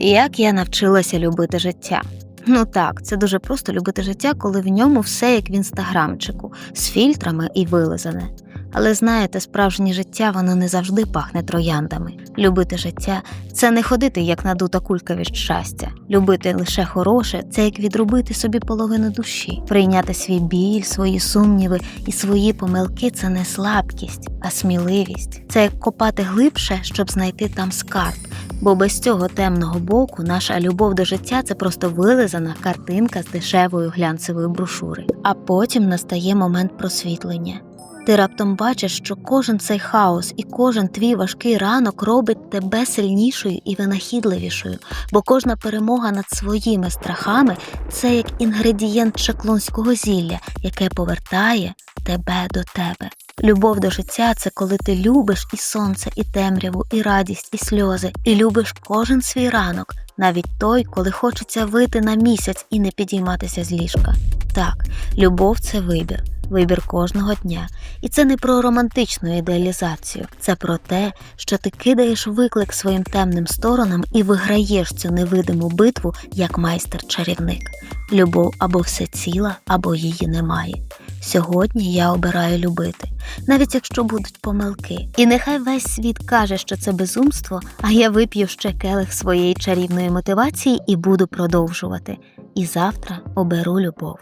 Як я навчилася любити життя? Ну так, це дуже просто любити життя, коли в ньому все як в інстаграмчику, з фільтрами і вилизане. Але знаєте, справжнє життя воно не завжди пахне трояндами. Любити життя це не ходити як надута кулька від щастя. Любити лише хороше це як відробити собі половину душі. Прийняти свій біль, свої сумніви і свої помилки це не слабкість, а сміливість. Це як копати глибше, щоб знайти там скарб. Бо без цього темного боку наша любов до життя це просто вилизана картинка з дешевої глянцевої брошури. А потім настає момент просвітлення. Ти раптом бачиш, що кожен цей хаос і кожен твій важкий ранок робить тебе сильнішою і винахідливішою, бо кожна перемога над своїми страхами це як інгредієнт чаклунського зілля, яке повертає тебе до тебе. Любов до життя це коли ти любиш і сонце, і темряву, і радість, і сльози, і любиш кожен свій ранок, навіть той, коли хочеться вийти на місяць і не підійматися з ліжка. Так, любов це вибір, вибір кожного дня. І це не про романтичну ідеалізацію, це про те, що ти кидаєш виклик своїм темним сторонам і виграєш цю невидиму битву як майстер-чарівник. Любов або все ціла, або її немає. Сьогодні я обираю любити, навіть якщо будуть помилки. І нехай весь світ каже, що це безумство, а я вип'ю ще келих своєї чарівної мотивації і буду продовжувати. І завтра оберу любов.